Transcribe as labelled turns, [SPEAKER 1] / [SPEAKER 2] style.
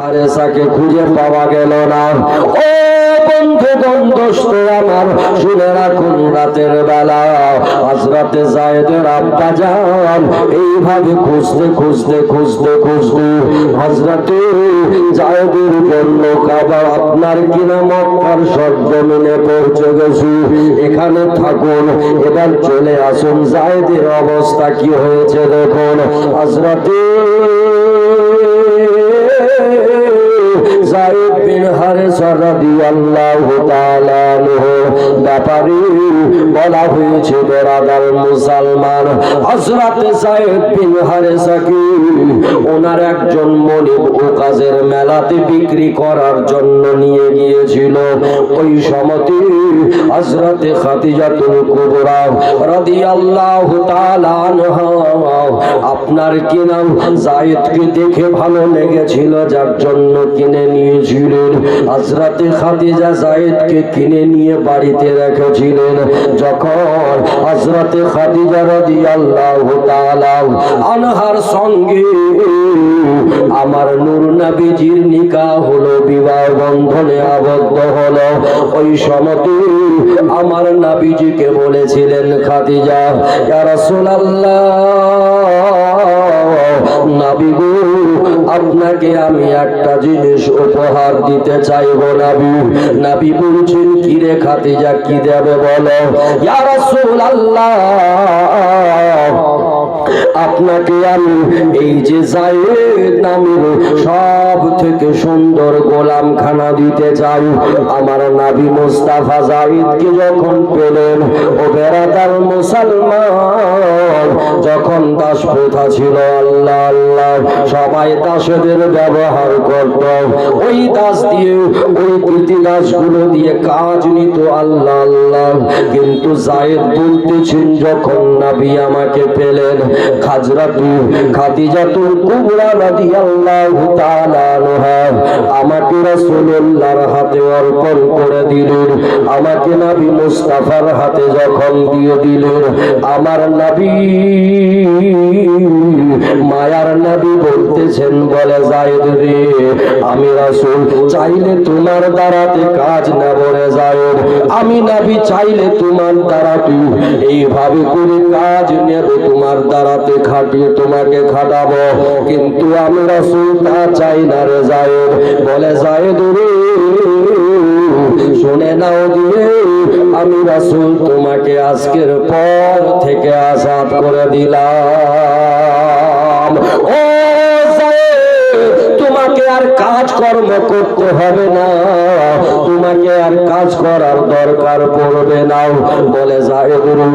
[SPEAKER 1] হারেসাকে খুঁজে পাওয়া গেল না। ও বন্ধু বন্ধুস্ত আমার, শুনে রাখুন রাতের বেলা। হাজরাতে জায়দের আব্বা যান, এইভাবে খুঁজতে খুঁজতে খুঁজতে খুঁজতে হাজরাতে জায়দের জন্য আপনার কিনা মক্কার সরজমিনে পৌঁছে গেছি। এখানে থাকুন, এবার চলে আসুন। জায়দের অবস্থা কি হয়েছে দেখুন। হাজরাতে ব্যাপারে বলা হয়েছে, বেরাদার মুসলমান বিন হারেসাকে ওনার একজন মনিব ও কাজের মেলাতে বিক্রি করার জন্য নিয়ে গিয়েছিল। ওই সময়তে হযরতে খাদিজাতুল কুবরা রাদিয়াল্লাহু তাআলা আনহা। আপনার কি নাম জায়েদকে দেখে ভালো লেগেছিল, যার জন্য কিনে নিয়েছিলেন। হযরতে খাদিজা জায়েদকে কিনে নিয়ে বাড়িতে রেখেছিলেন। যখন হযরতে খাদিজা রাদিয়াল্লাহু তাআলা আনহার সঙ্গে আমার নূর নবীজির নিকা হলো, বিবাহ বন্ধনে আবদ্ধ হলো। ওই সময়তে আমার নবীজিকে বলেছিলেন, খাদিজা, ইয়া রাসূলুল্লাহ, নাবি গো, আপনাকে আমি একটা জিনিস উপহার দিতে চাইব, নাবি। নাবি বলছেন, কি রে খাদিজা, কি দেবে বলো? ইয়া রাসূলুল্লাহ আপনাকে আমি এই যে জায়েদ নামের সব থেকে সুন্দর গোলাম খানা দিতে চাই। আমার নাবি মুস্তাফা জাহিদকে যখন পেলেন, ও বেড়াতার মুসলমান, যখন দাস প্রথা ছিল আল্লাহ। সবাই দাসদের ব্যবহার করত। ওই দাস দিয়ে ওই কৃতি দাসগুলো দিয়ে কাজ নিত আল্লাহ আল্লাহ। কিন্তু জায়েদ বলতেছেন, যখন নাবি আমাকে পেলেন খাজরাতু খাদিজাতুল কুবরা রাদিয়াল্লাহু তাআলা আনহা রাসূলুল্লাহর হাতে অর্পণ করে দিলেন। আমাকে নবী মুস্তাফার হাতে যখন দিয়ে দিলেন, আমার নবী মায়ার নবী বলতেছেন, বলে, জায়েদ রে, আমি রাসূল, চাইলে তোমার দ্বারাতে কাজ নেব রে জায়েদ। আমি নবী চাইলে তোমার দ্বারা তুই এইভাবে করে কাজ তোমার খাটিয়ে তোমাকে খাটাবো। কিন্তু আমি রাসূল তা চাই না রে জায়েদ বলে জায়েদ শুনে নাও দিয়ে আমি রাসূল তোমাকে আজকের পর থেকে আজাদ করে দিলাম। ও তোমাকে আর কাজ কর্ম করতে হবে না। তোমাকে আর কাজ করার দরকার পড়বে না। বলে জায়েদ রে